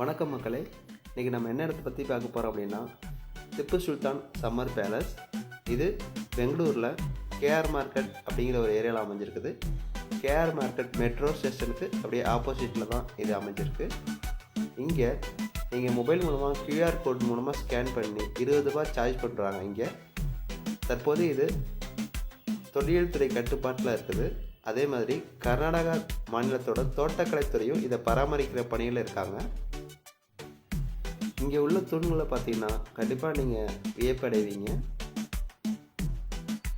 வணக்கம் மக்களே. இன்றைக்கி நம்ம என்ன இடத்த பற்றி பார்க்க போகிறோம் அப்படின்னா திப்பு சுல்தான் சம்மர் பேலஸ். இது பெங்களூரில் கேஆர் மார்க்கெட் அப்படிங்கிற ஒரு ஏரியாவில் அமைஞ்சிருக்குது. கேஆர் மார்க்கெட் மெட்ரோ ஸ்டேஷனுக்கு அப்படியே ஆப்போசிட்டில் தான் இது அமைஞ்சிருக்கு. இங்கே நீங்கள் மொபைல் மூலமாக கியூஆர் கோட் மூலமாக ஸ்கேன் பண்ணி இருபது ரூபாய் சார்ஜ் பண்ணுறாங்க இங்கே. தற்போது இது தொழில் துறை கட்டுப்பாட்டில் இருக்குது. அதே மாதிரி கர்நாடகா மாநிலத்தோட தோட்டக்கலைத்துறையும் இதை பராமரிக்கிற பணியில் இருக்காங்க. இங்கே உள்ள தூண்களை பார்த்தீங்கன்னா கண்டிப்பாக நீங்கள் வியப்படைவீங்க.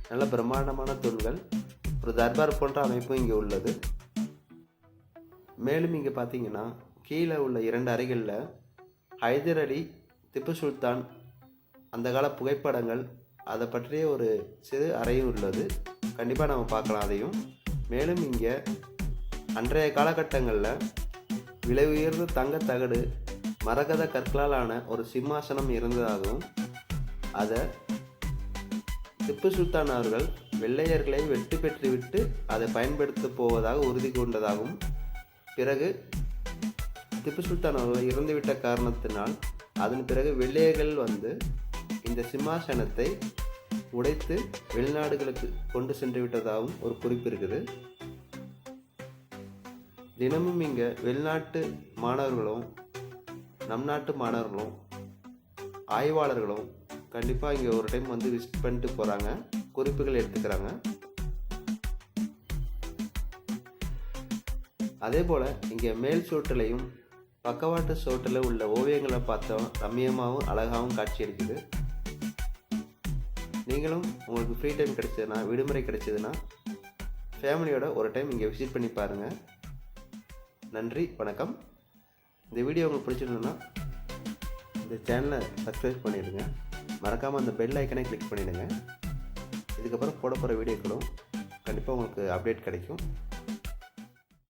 நல்ல பிரம்மாண்டமான தூண்கள். ஒரு தர்பார் போன்ற அமைப்பும் இங்கே உள்ளது. மேலும் இங்கே பார்த்தீங்கன்னா கீழே உள்ள இரண்டு அறைகளில் ஹைதர் அலி திப்பு சுல்தான் அந்த கால புகைப்படங்கள் அதை பற்றிய ஒரு சிறு அறையும் உள்ளது. கண்டிப்பாக நம்ம பார்க்கலாம் அதையும். மேலும் இங்கே அன்றைய காலகட்டங்களில் விலை உயர்ந்த தங்க தகடு மரகத கற்களால் ஆன ஒரு சிம்மாசனம் இருந்ததாகவும் அதை திப்பு சுல்தான் அவர்கள் வெள்ளையர்களை வெற்றி பெற்றுவிட்டு அதை பயன்படுத்த போவதாக உறுதி கொண்டதாகவும் பிறகு திப்பு சுல்தான் அவர்கள் இறந்துவிட்ட காரணத்தினால் அதன் பிறகு வெள்ளையர்கள் வந்து இந்த சிம்மாசனத்தை உடைத்து வெளிநாடுகளுக்கு கொண்டு சென்று விட்டதாகவும் ஒரு குறிப்பு இருக்குது. தினமும் இங்கே வெளிநாட்டு மாணவர்களும் நம் நாட்டு மாணவர்களும் ஆய்வாளர்களும் கண்டிப்பாக இங்கே ஒரு டைம் வந்து விசிட் பண்ணிட்டு போகிறாங்க குறிப்புகள் எடுத்துக்கிறாங்க. அதே போல் இங்கே மேல் சோட்டிலையும் பக்கவாட்டு சோட்டில் உள்ள ஓவியங்களை பார்த்தோம் ரம்மியமாகவும் அழகாகவும் காட்சி அளிக்குது. நீங்களும் உங்களுக்கு ஃப்ரீ டைம் கிடைச்சதுன்னா விடுமுறை கிடைச்சதுன்னா ஃபேமிலியோட ஒரு டைம் இங்கே விசிட் பண்ணி பாருங்கள் நன்றி வணக்கம். இந்த வீடியோ உங்களுக்கு பிடிச்சிருந்ததுன்னா இந்த சேனலை சப்ஸ்கிரைப் பண்ணிடுங்க. மறக்காமல் அந்த பெல் ஐக்கனை கிளிக் பண்ணிவிடுங்க இதுக்கப்புறம் போட போகிற வீடியோக்களும் கண்டிப்பாக உங்களுக்கு அப்டேட் கிடைக்கும்.